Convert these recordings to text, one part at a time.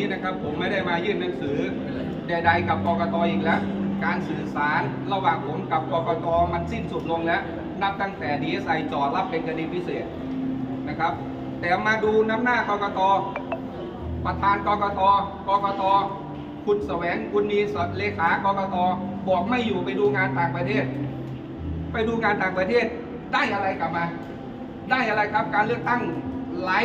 นี้นะครับ ผมไม่ได้มายื่นหนังสือใดๆกับกกตอีกแล้ว การสื่อสารระหว่างผมกับกกตมันสิ้นสุดลงแล้ว นับตั้งแต่ดีเอสไอจ่อรับเป็นคดีพิเศษนะครับ แต่มาดูน้ำหน้ากกตประธานกกตกกตคุณแสวงคุณนีสเลขากกตบอกไม่อยู่ไปดูงานต่างประเทศ ไปดูงานต่างประเทศได้อะไรกลับมา ได้อะไรครับการเลือกตั้งหลาย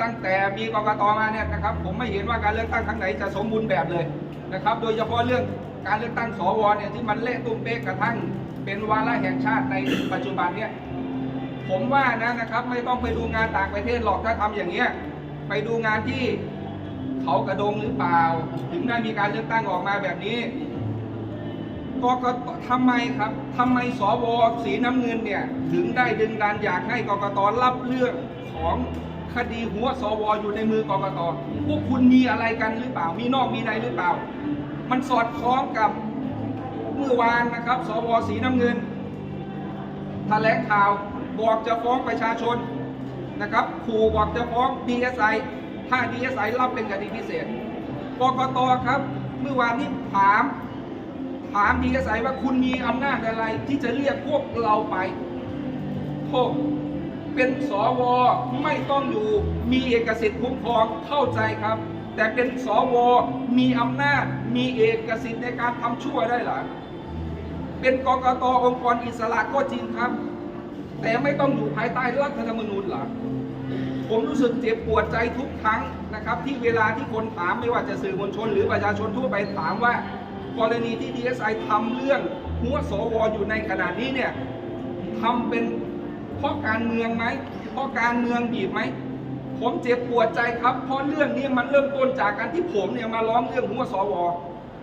ตั้งแต่มีกรกตมาเนี่ยนะครับผมไม่เห็นว่าการเลือกตั้งครั้งไหนจะสมบูรณ์แบบเลยนะครับ โดยเฉพาะเรื่องการเลือกตั้งสวเนี่ยที่มันเละตุ้มเป๊กกระทั่ง เป็นวาระแห่งชาติในปัจจุบันเนี่ยผมว่านะนะครับไม่ต้องไปดูงานต่างประเทศหรอกถ้าทำอย่างเงี้ยไปดูงานที่เขากระดงหรือเปล่า ถึงได้มีการเลือกตั้งออกมาแบบนี้กกตทำไมครับทำไมสวสีน้ำเงินเนี่ยถึงได้ดึงดันอยากให้กกตรับเรื่องของ คดีหัวสวอยู่ในมือกกตพวกคุณมีอะไรกันหรือเปล่า มีนอกมีในหรือเปล่า มันสอดคล้องกับเมื่อวานนะครับ สวสีน้ำเงินแถลงข่าวบอกจะฟ้องประชาชนนะครับขู่บอกจะฟ้อง DSI ถ้า DSI รับเป็นคดีพิเศษกกตครับ เมื่อวานนี้ถาม ถาม DSI ว่าคุณมีอำนาจอะไรที่จะเรียกพวกเราไปโทษ เป็นสวไม่ต้องอยู่มีเอกสิทธิ์คุ้มครองเข้าใจครับ แต่เป็นสวมีอำนาจมีเอกสิทธิ์ในการทำชั่วได้หรอเป็นกกตองค์กรอิสระก็จริงครับ แต่ไม่ต้องอยู่ภายใต้รัฐธรรมนูญหรอผมรู้สึกเจ็บปวดใจทุกครั้งนะครับ ที่เวลาที่คนถามไม่ว่าจะสื่อมวลชน หรือประชาชนทั่วไปถามว่ากรณีที่ DSI ทำเรื่องหัวสวอยู่ในขณะนี้เนี่ยทำเป็น ราะการเมืองไหมเพราะการเมืองบีบไหมผมเจ็บปวดใจครับเพราะเรื่องนี้มันเริ่มต้นจากการที่ผมเนี่ยมาร้องเรื่องหัวสว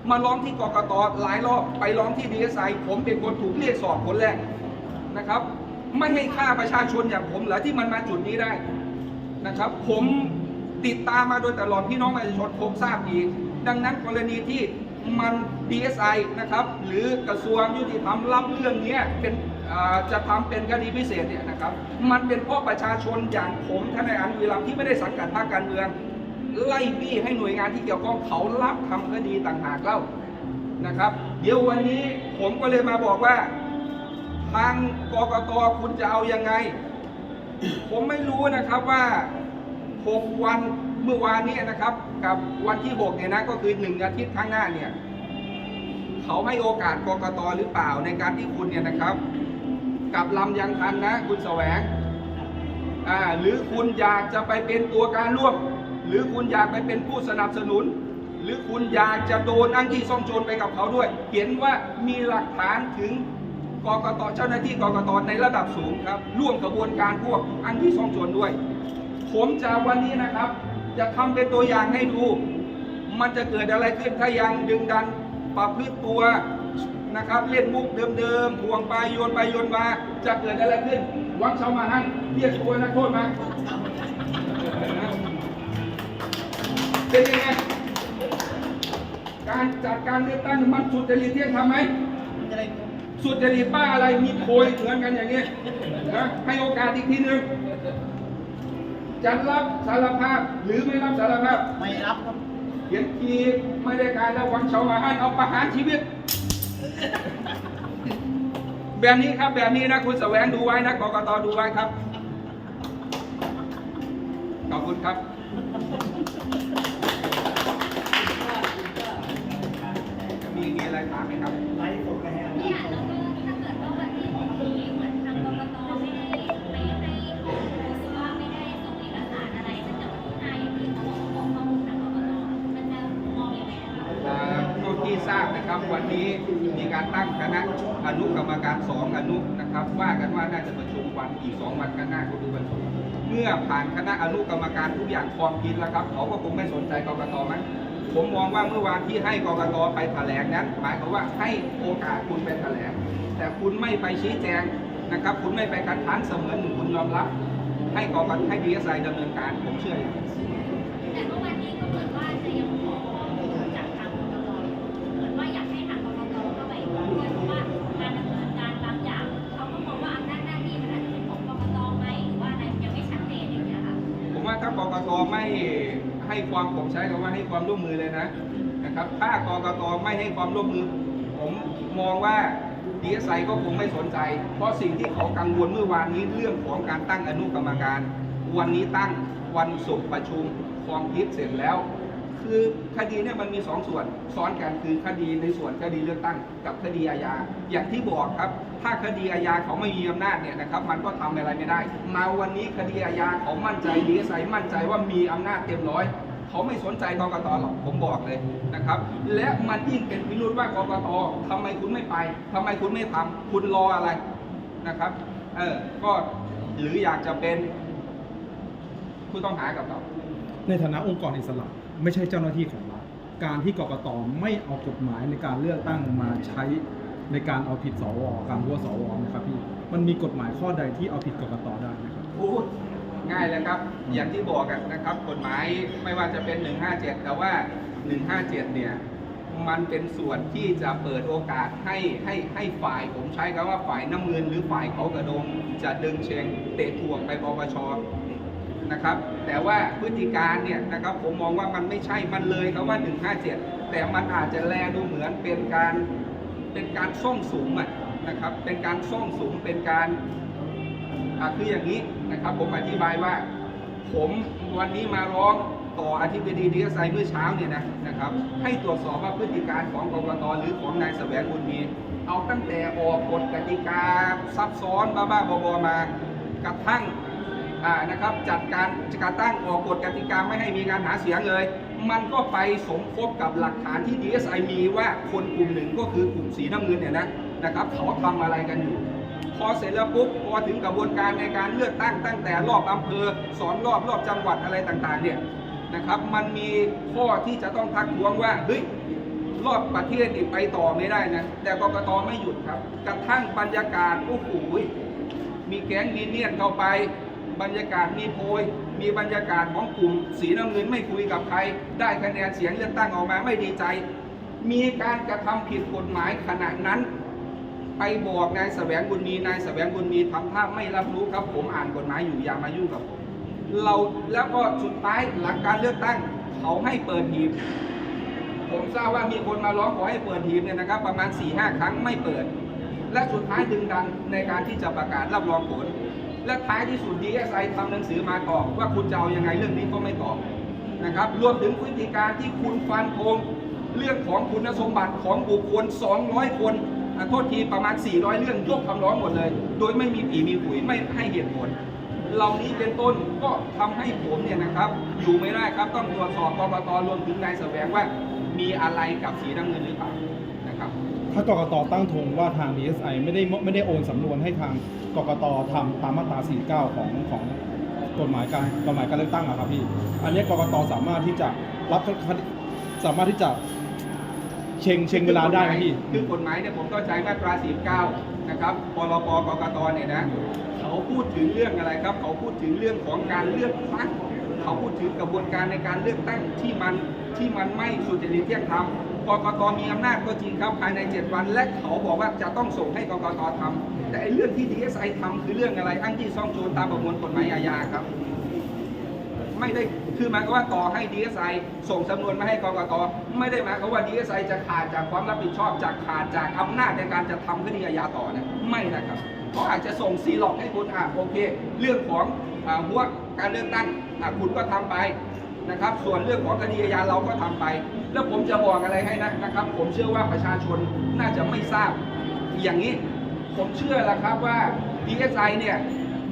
มาร้องที่กกตหลายรอบไปร้องที่ดีเอสไอผมเป็นคนถูกเรียกสอบคนแรกนะครับ ไม่ให้ฆ่าประชาชนอย่างผมเหรอที่มันมาจุดนี้ได้นะครับ ผมติดตามมาโดยตลอดพี่น้องประชาชนผมทราบดี ดังนั้นกรณีที่มัน DSI นะครับ หรือกระทรวงยุติธรรมรับเรื่องนี้เป็น จะทำเป็นคดีพิเศษเนี่ยนะครับมันเป็นเพราะประชาชนอย่างผมทนายอันวีรัมที่ไม่ได้สังกัดพรรคการเมือง ไล่บี้ให้หน่วยงานที่เกี่ยวข้องเขารับทำคดีต่างหากเล่านะครับ เดี๋ยววันนี้ผมก็เลยมาบอกว่า ทางกกตคุณจะเอายังไง ผมไม่รู้นะครับว่า 6 วันเมื่อวานนี้นะครับ กับวันที่ 6 เนี่ยนะก็คือ 1 อาทิตย์ข้างหน้าเนี่ย เขาให้โอกาสกกตหรือเปล่าในการที่คุณเนี่ยนะครับ กับลำยังทันนะคุณแสวงอ่าหรือคุณอยากจะไปเป็นตัวการร่วม หรือคุณอยากไปเป็นผู้สนับสนุน หรือคุณอยากจะโดนอ้างยี่ซ่องโจรไปกับเขาด้วย เห็นว่ามีหลักฐานถึงกกตเจ้าหน้าที่กกตในระดับสูงครับ ร่วมกระบวนการพวกอ้างยี่ซ่องโจรด้วย ผมจะวันนี้นะครับ จะทำเป็นตัวอย่างให้ดู มันจะเกิดอะไรขึ้นถ้ายังดึงดันประพฤติตัว นะครับเล่นมุกเดิมๆทวงไปโยนไปโยนมาจะเกิดอะไรขึ้น วังชาวมาให้เรียกตัวนักโทษมาเป็นยังไงการจัดการเลือกตั้งมันสุดจริตเที่ยงทำไหมสุดจริตป้าอะไรมีโพยเหมือนกันอย่างเงี้ยนะให้โอกาสอีกทีหนึ่งจะรับสารภาพหรือไม่รับสารภาพไม่รับครับเขียนทีไม่ได้การแล้วหวังเฉามาให้เอาประหารชีวิต แบบนี้ครับแบบนี้นะคุณแสวงดูไว้นะกกตดูไว้ครับ ขอบคุณครับ นะครับ วันนี้มีการตั้งคณะอนุกรรมการสองอนุนะครับ ว่ากันว่าน่าจะประชุมวันอีกสองวันข้างหน้าก็คือวันศุกร์เมื่อผ่านคณะอนุกรรมการทุกอย่างพร้อมกินแล้วครับเขาก็คงไม่สนใจกรกตมั้งผมมองว่าเมื่อวานที่ให้กรกตไปแถลงนั้น หมายความว่าให้โอกาสคุณไปแถลง แต่คุณไม่ไปชี้แจงนะครับ คุณไม่ไปคัดค้านเสมือนหนึ่งคุณยอมรับ ให้กรกตให้ดีเอสไอดำเนินการผมเชื่อแต่เมื่อวันนี้ก็เหมือนว่าจะยัง กกตไม่ให้ความผมใช้คำว่าให้ความร่วมมือเลยนะนะครับ ถ้ากกตไม่ให้ความร่วมมือ ผมมองว่าดีเอสไอก็คงไม่สนใจ เพราะสิ่งที่เขากังวลเมื่อวานนี้เรื่องของการตั้งอนุกรรมการ วันนี้ตั้งวันศุกร์ประชุมความคิดเสร็จแล้ว คือคดีเนี่ยมันมีสองส่วนซ้อนกันคือคดีในส่วนคดีเลือกตั้งกับคดีอาญาอย่างที่บอกครับ ถ้าคดีอาญาเขาไม่มีอำนาจเนี่ยนะครับ มันก็ทำอะไรไม่ได้ มาวันนี้คดีอาญาเขามั่นใจดีเอสไอมั่นใจว่ามีอำนาจเต็มร้อยเขาไม่สนใจกกตหรอกผมบอกเลยนะครับ และมันยิ่งเป็นพิรุธว่ากกตทำไมคุณไม่ไปทำไมคุณไม่ทำคุณรออะไรนะครับเออก็หรืออยากจะเป็นผู้ต้องหากับเราในฐานะองค์กรอิสระ ไม่ใช่เจ้าหน้าที่ของรัฐการที่กกตไม่เอากฎหมายในการเลือกตั้งมาใช้ในการเอาผิดสวการหัวสวนะครับพี่มันมีกฎหมายข้อใดที่เอาผิดกกตได้นะครับพูดง่ายเลยครับ อย่างที่บอกกันนะครับ กฎหมายไม่ว่าจะเป็น 157 แต่ว่า 157 เนี่ยมันเป็นส่วนที่จะเปิดโอกาสให้ให้ให้ฝ่ายผมใช้คำว่าฝ่ายน้ำเงินหรือฝ่ายเขากระโดงจะดึงเชงเตะถ่วงไปปปช นะครับ แต่ว่าพฤติการเนี่ยนะครับผมมองว่ามันไม่ใช่มันเลยคำว่า 157 แต่มันอาจจะแลดูเหมือนเป็นการเป็นการส่งสูงอะนะครับ เป็นการส่งสูงเป็นการคืออย่างนี้นะครับผมอธิบายว่า ผมวันนี้มาร้องต่ออธิบดีดีเอสไอเมื่อเช้าเนี่ยนะนะครับ ให้ตรวจสอบว่าพฤติการของกกตหรือของนายแสวงบุญมี เอาตั้งแต่ออกกฎกติกาซับซ้อนบ้าๆบอๆมากระทั่ง นะครับจัดการกรตั้งออกกฎกติกาไม่ให้มีการหาเสียงเลย มันก็ไปสมคบกับหลักฐานที่ DSI มีว่าคนกลุ่มหนึ่งก็คือกลุ่มสีน้ำเงินเนี่ยนะนะครับเขาทำอะไรกันอยู่ พอเสร็จแล้วปุ๊บพอถึงกระบวนการในการเลือกตั้งตั้งแต่รอบอำเภอ สอนรอบรอบจังหวัดอะไรต่างๆเนี่ยนะครับมันมีข้อที่จะต้องทักท้วงว่าเฮ้ยรอบประเทศนี่ไปต่อไม่ได้นะแต่กรกตไม่หยุดครับ กระทั่งบรรยากาศโอ้โหมีแก๊งมีเนียนเข้าไป บรรยากาศมีโพย มีบรรยากาศของกลุ่ม สีน้ำเงินไม่คุยกับใคร ได้คะแนนเสียงเลือกตั้งออกมาไม่ดีใจ มีการกระทำผิดกฎหมายขณะนั้น ไปบอกนายแสวงบุญมีนายแสวงบุญมีทำท่าไม่รับรู้ครับ ผมอ่านกฎหมายอยู่อย่ามายุ่งกับผมเราแล้วก็สุดท้ายหลังการเลือกตั้งเขาให้เปิดหีบผมทราบว่ามีคนมาร้องขอให้เปิดหีบเนี่ยนะครับ ประมาณ4ี่ห้าครั้งไม่เปิด และสุดท้ายดึงดันในการที่จะประกาศรับรองผล และท้ายที่สุด DSI ทำหนังสือมาตอบว่าคุณจะเอายังไงเรื่องนี้ก็ไม่ตอบนะครับ รวมถึงพฤติการที่คุณฟันธงเรื่องของคุณสมบัติของบุคคล 200 คนอะโทษทีประมาณ 400 เรื่องยกคำร้องหมดเลย โดยไม่มีผีมีขุยไม่ให้เหตุผลเหล่านี้เป็นต้นก็ทำให้ผมเนี่ยนะครับ อยู่ไม่ได้ครับต้องตรวจสอบกรกตรวมถึงนายแสวงว่า มีอะไรกับสีน้ำเงินหรือเปล่า ครับ ถ้ากกตตั้งธงว่าทาง DSI ไม่ได้ไม่ได้โอนสำนวนให้ทางกกตทำตามมาตรา 49 ของของกฎหมายการกฎหมายการเลือกตั้งอะครับพี่ อันนี้กกตสามารถที่จะรับคดีสามารถที่จะเชงเชงเวลาได้ไหมพี่คือกฎหมายเนี่ยผมเข้าใจมาตรา 49 นะครับพรบกกตเนี่ยนะเขาพูดถึงเรื่องอะไรครับ เขาพูดถึงเรื่องของการเลือกตั้งเขาพูดถึงกระบวนการในการเลือกตั้งที่มันที่มันไม่สุจริตเที่ยงธรรม กกตมีอำนาจก็จริงครับภายใน 7 วัน และเขาบอกว่าจะต้องส่งให้กกตทำแต่ไอ้เรื่องที่ DSI ทำคือเรื่องอะไรอ้างยี่ซ่องโจรตามประมวลกฎหมายอาญาครับ ไม่ได้คือหมายความว่าต่อให้ DSI ส่งสำนวนมาให้กกตไม่ได้หมายความว่า DSI จะขาดจากความรับผิดชอบจากขาดจากอำนาจในการจะทำคดีอาญาต่อนะไม่นะครับเขาอาจจะส่งซีหลอกให้คุณอะโอเค เรื่องของอ่าหัวการเลือกตั้งอะคุณก็ทำไป นะครับ ส่วนเรื่องของคดีอาญาเราก็ทำไป แล้วผมจะบอกอะไรให้นะนะครับ ผมเชื่อว่าประชาชนน่าจะไม่ทราบ อย่างนี้ผมเชื่อแล้วครับว่า DSI เนี่ย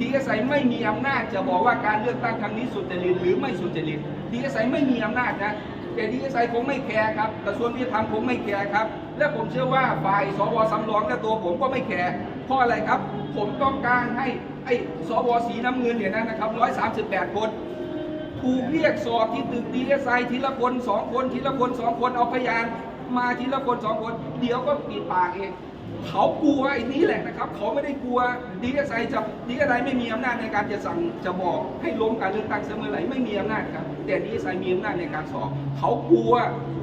DSI ไม่มีอำนาจจะบอกว่าการเลือกตั้งครั้งนี้สุจริตหรือไม่สุจริต DSI ไม่มีอำนาจนะแต่ DSI คงไม่แคร์ครับกระทรวงยุติธรรมคงไม่แคร์ครับ และผมเชื่อว่าฝ่ายสวสำรองและตัวผมก็ไม่แคร์เพราะอะไรครับ ผมต้องการให้ไอ้สวสีน้ำเงินเนี่ยนะครับ138 คน ถูกเรียกสอบที่ตึก DSI ทีละคนสองคนทีละคนสองคนเอาพยานมาทีละคนสองคน เดี๋ยวก็ปิดปากเองเขากลัวไอ้นี้แหละนะครับ เขาไม่ได้กลัว DSI จะ DSI ไม่มีอำนาจในการจะสั่งจะบอกให้ล้มการเลือกตั้งเสมอไหรไม่มีอำนาจครับ แต่ DSI มีอำนาจในการสอบ เขากลัว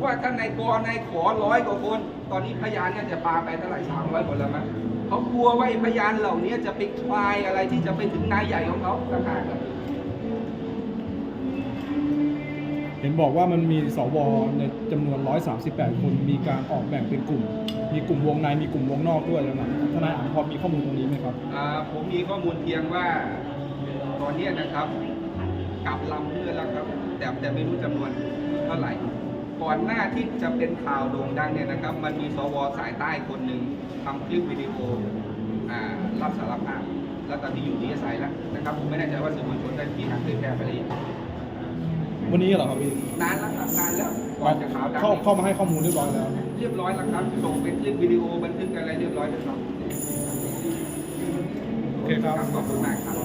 ว่าท่านนายกนายขอร้อยกว่าคน ตอนนี้พยานเนี่ยจะปาไปเท่าไหร่สามร้อยคนแล้วมั้งเขากลัวว่าพยานเหล่านี้จะไปคลายอะไรที่จะไปถึงนายใหญ่ของเขาต่างหาก เห็นบอกว่ามันมีสวในจำนวน 138 คนมีการออกแบ่งเป็นกลุ่ม มีกลุ่มวงในมีกลุ่มวงนอกด้วยนะทนายอ่านพอมีข้อมูลตรงนี้ไหมครับอ่าผมมีข้อมูลเพียงว่าตอนนี้นะครับกลับลำเพื่อนแล้วครับ แต่แต่ไม่รู้จำนวนเท่าไหร่ ก่อนหน้าที่จะเป็นข่าวโด่งดังเนี่ยนะครับ มันมีสวสายใต้คนหนึ่งทำคลิปวิดีโออ่ารับสารภาพแล้วตอนนี้อยู่ดีเอสไอแล้วนะครับผมไม่แน่ใจว่าสื่อมวลชนได้ที่ทางเผยแพร่ไปหรือยัง วันนี้เหรอครับพี่นานแล้วครับนานแล้วก่อนจะข่าวดังเข้าเข้ามาให้ข้อมูลเรียบร้อยแล้ว เรียบร้อยแล้วครับส่งเป็นคลิปวิดีโอบันทึกอะไรเรียบร้อยแล้วครับโอเคครับขอบคุณมากครับ